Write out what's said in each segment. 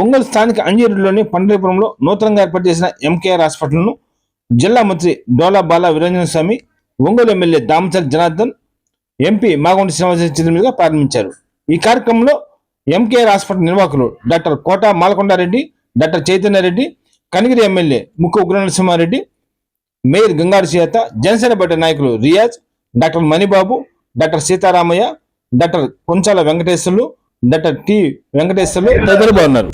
ఒంగోలు స్థానిక అంజేరులోని పండరీపురంలో నూతనంగా ఏర్పాటు చేసిన ఎంకేఆర్ హాస్పిటల్ను జిల్లా మంత్రి డోలా బాల వీరంజన స్వామి ఒంగోలు ఎమ్మెల్యే దామచర్ జనార్దన్ ఎంపీ మాగుంటి శ్రీనివాస మీదుగా ప్రారంభించారు. ఈ కార్యక్రమంలో ఎంకేఆర్ హాస్పిటల్ నిర్వాహకులు doctor Kota Malakondareddy doctor Chaitanyareddy Kanigiri MLA Mukku Ugranarasimhareddy mayor Gangaru Seetha Janasena party నాయకులు Riyaz doctor Manibabu doctor Seetharamaiah doctor Konchala Venkateswarlu doctor T Venkateswarlu తదితరులు బాగున్నారు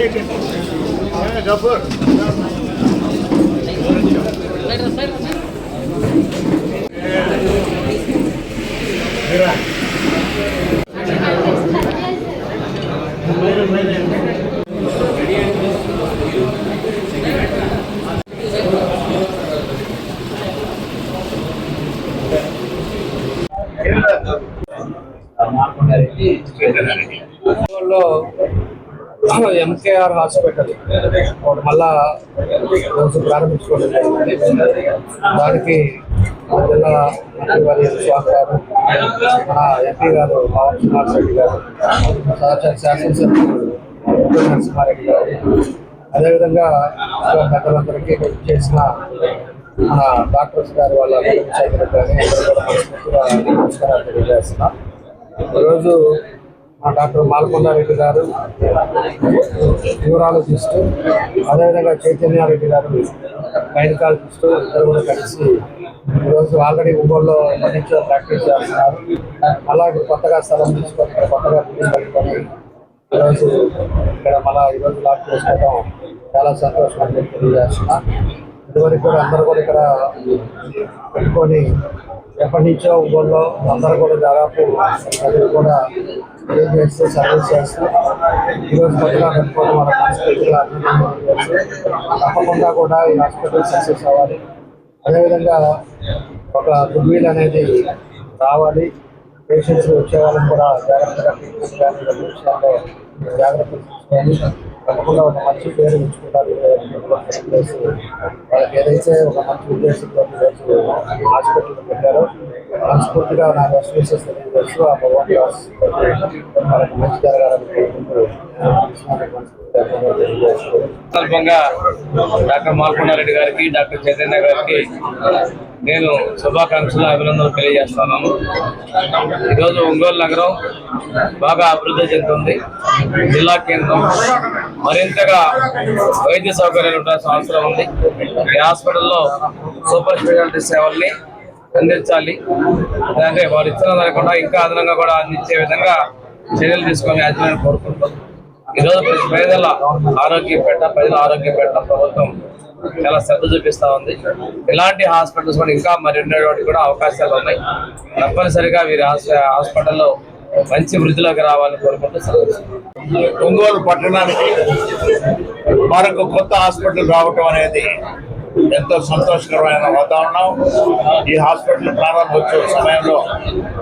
మార్పు ఎంకేఆర్ హాస్పిటల్ మళ్ళా రోజు ప్రారంభించుకోవడం జరిగింది. దానికి మన జిల్లా మంత్రి వారి స్వామి గారు మన ఎంపీ గారు పవన్ కుమార్ రెడ్డి గారు సహచర శాసనసభ్యులు నరసింహారెడ్డి గారు అదేవిధంగా ఇంకా పెద్దలందరికీ చేసిన మన డాక్టర్స్ గారు వాళ్ళ కుటుంబ సభ్యులకు నమస్కారాలు తెలియజేస్తున్నాం. ఈరోజు డాక్టర్ మాల్కొండారెడ్డి గారు న్యూరాలజిస్ట్ అదేవిధంగా చైతన్యారెడ్డి గారు గైనకాలజిస్ట్ ఇద్దరు కూడా కలిసి ఈరోజు ఆల్రెడీ ఒంగోలులో ఎప్పటి ప్రాక్టీస్ చేస్తున్నారు. అలాగే కొత్తగా స్థలం తీసుకొని కొత్తగా బిల్డింగ్ కట్టుకొని ఈరోజు ఇక్కడ మళ్ళా ఈరోజు లాక్ చేసుకోవడం చాలా సంతోషం అని చెప్పి తెలియజేస్తున్నా. ఇదివరకు కూడా అందరూ కూడా ఇక్కడ పెట్టుకొని ఎప్పటి నుంచో ఊళ్ళో అందరూ కూడా దాదాపు అందరూ కూడా ఏం చేస్తూ సర్వీస్ చేస్తూ ఈరోజు కొత్తగా పెట్టుకోవడం మన హాస్పిటల్ తప్పకుండా కూడా ఈ హాస్పిటల్ సక్సెస్ అవ్వాలి. అదేవిధంగా ఒక గుడ్ విల్ అనేది రావాలి. పేషెంట్స్ వచ్చే వాళ్ళని కూడా జాగ్రత్తగా ట్రీట్మెంట్ కానీ జాగ్రత్తలు తీసుకొని తప్పకుండా ఒక మంచి పేరు ఉంచుకుంటారు ప్లేస్ వాళ్ళకి ఏదైతే ఒక మంచి ఉద్దేశంతో ఈరోజు హాస్పిటల్ పెట్టారో మనస్ఫూర్తిగా నా రెస్పాన్సెస్ తెలియజేస్తూ ఆ భగవాన్ వాళ్ళకి మంచి జరగాలని కోరుకుంటూ సందర్భంగా డాక్టర్ మాల్కొండారెడ్డి గారికి డాక్టర్ చైతన్య గారికి నేను శుభాకాంక్షలు అభినందనలు తెలియజేస్తున్నాను ఈరోజు ఒంగోలు నగరం బాగా అభివృద్ధి చెందుతుంది. జిల్లా కేంద్రం మరింతగా వైద్య సౌకర్యాలు ఉండాల్సిన అవసరం ఉంది. ఈ హాస్పిటల్లో సూపర్ స్పెషాలిటీ సేవల్ని అందించాలి. అంటే వారు ఇచ్చిన లేకుండా ఇంకా అదనంగా కూడా అందించే విధంగా చర్యలు తీసుకొని యాజమాన్యం కోరుకుంటాం ఈరోజు ప్రతి పేదల ఆరోగ్యం పెట్ట ప్రజల ఆరోగ్యం పెట్ట ప్రభుత్వం చాలా శ్రద్ధ చూపిస్తా ఉంది. ఇలాంటి హాస్పిటల్స్ కూడా ఇంకా మరిన్నటువంటి కూడా అవకాశాలు ఉన్నాయి. తప్పనిసరిగా వీరి హాస్పిటల్లో మంచి వృద్ధిలోకి రావాలని కోరుకుంటూ ఒంగోలు పట్టణానికి మరొక కొత్త హాస్పిటల్ రావటం అనేది ఎంతో సంతోషకరమైన వాతావరణం. ఈ హాస్పిటల్ ప్రారంభోత్సవ సమయంలో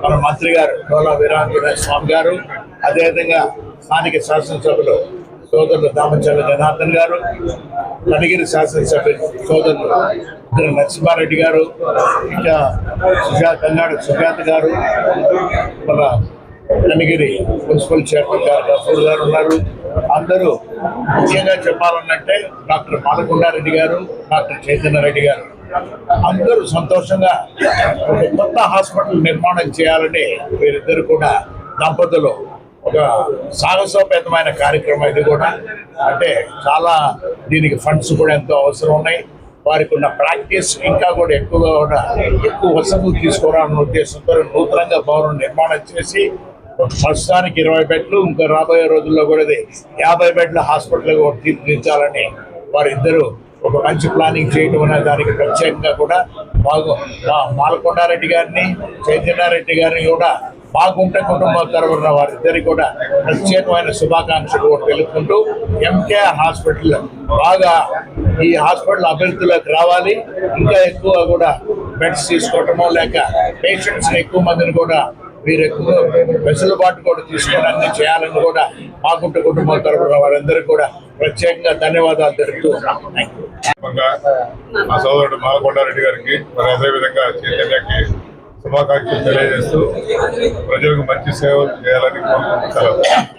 మన మంత్రి గారు డోలా వీరాంజనేయ స్వామి గారు అదేవిధంగా స్థానిక శాసనసభ్యులు సోదరులు దామచర్ల జనార్దన్ గారు కనిగిరి శాసనసభ్యులు సోదరులు నరసింహారెడ్డి గారు ఇంకా సుజాత కన్నాడు సుజాత గారు మన కనిగిరి మున్సిపల్ చైర్మన్ గారు గఫూర్ గారు ఉన్నారు. అందరూ ముఖ్యంగా చెప్పాలన్నంటే డాక్టర్ పాలకొండారెడ్డి గారు డాక్టర్ చైతన్య రెడ్డి గారు. అందరూ సంతోషంగా ఒక కొత్త హాస్పిటల్ నిర్మాణం చేయాలని వీరిద్దరు కూడా దంపతులు. ఒక సాహసోపేతమైన కార్యక్రమం ఇది కూడా. అంటే చాలా దీనికి ఫండ్స్ కూడా ఎంతో అవసరం ఉన్నాయి. వారికి ఉన్న ప్రాక్టీస్ ఇంకా కూడా ఎక్కువగా కూడా ఎక్కువ వసతులు తీసుకురావాలన్న ఉద్దేశంతో నూతనంగా భవనం నిర్మాణం చేసి ప్రస్తుతానికి ఇరవై బెడ్లు ఇంకా రాబోయే రోజుల్లో కూడా ఇది యాభై బెడ్ల హాస్పిటల్ కూడా తీర్చిదిద్దాలని వారిద్దరూ ఒక మంచి ప్లానింగ్ చేయడం అనే దానికి ప్రత్యేకంగా కూడా బాగు మా మాలకొండారెడ్డి గారిని చైతన్యారెడ్డి గారిని కూడా బాగుంట కుటుంబ తరపున వారిద్దరికి కూడా ప్రత్యేకమైన శుభాకాంక్షలు కూడా తెలుపుకుంటూ ఎంకే హాస్పిటల్ బాగా ఈ హాస్పిటల్ అభివృద్ధిలోకి రావాలి. ఇంకా ఎక్కువ కూడా బెడ్స్ తీసుకోవటము లేక పేషెంట్స్ ఎక్కువ మందిని కూడా మీరు ఎక్కువ వెసులుబాటు కూడా తీసుకొని అన్ని చేయాలని కూడా మాకుంట కుటుంబ కుటుంబం తరపున వారందరికీ కూడా ప్రత్యేకంగా ధన్యవాదాలు తెలుపుతూ ఉన్నాం. మా సోదరుడు మాలకొండారెడ్డి గారికి మరి అదేవిధంగా చైతన్యకి శుభాకాంక్షలు తెలియజేస్తూ ప్రజలకు మంచి సేవలు చేయాలని కోరుకుంటున్నాను